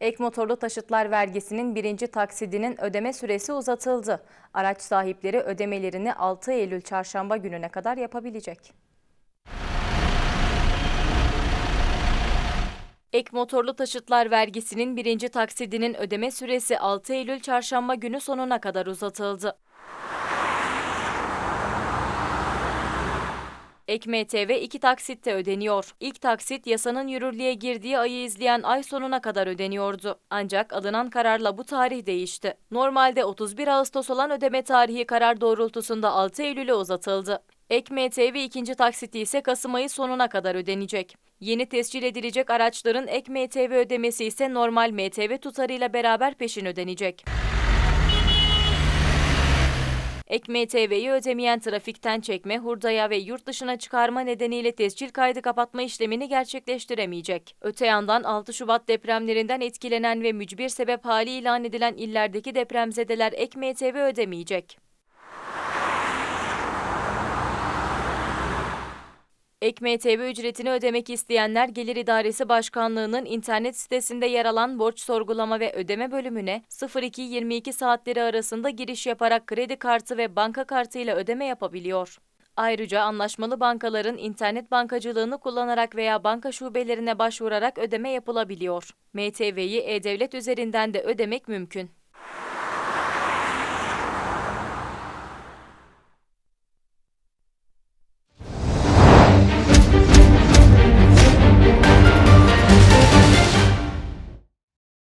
Ek motorlu taşıtlar vergisinin birinci taksidinin ödeme süresi uzatıldı. Araç sahipleri ödemelerini 6 Eylül çarşamba gününe kadar yapabilecek. Ek motorlu taşıtlar vergisinin birinci taksidinin ödeme süresi 6 Eylül çarşamba günü sonuna kadar uzatıldı. Ek MTV iki taksitte ödeniyor. İlk taksit yasanın yürürlüğe girdiği ayı izleyen ay sonuna kadar ödeniyordu. Ancak alınan kararla bu tarih değişti. Normalde 31 Ağustos olan ödeme tarihi karar doğrultusunda 6 Eylül'e uzatıldı. Ek MTV ikinci taksiti ise Kasım ayı sonuna kadar ödenecek. Yeni tescil edilecek araçların ek MTV ödemesi ise normal MTV tutarıyla beraber peşin ödenecek. Ek MTV'yi ödemeyen trafikten çekme, hurdaya ve yurt dışına çıkarma nedeniyle tescil kaydı kapatma işlemini gerçekleştiremeyecek. Öte yandan 6 Şubat depremlerinden etkilenen ve mücbir sebep hali ilan edilen illerdeki depremzedeler ek MTV ödemeyecek. Ek MTV ücretini ödemek isteyenler Gelir İdaresi Başkanlığı'nın internet sitesinde yer alan borç sorgulama ve ödeme bölümüne 02-22 saatleri arasında giriş yaparak kredi kartı ve banka kartıyla ödeme yapabiliyor. Ayrıca anlaşmalı bankaların internet bankacılığını kullanarak veya banka şubelerine başvurarak ödeme yapılabiliyor. MTV'yi e-devlet üzerinden de ödemek mümkün.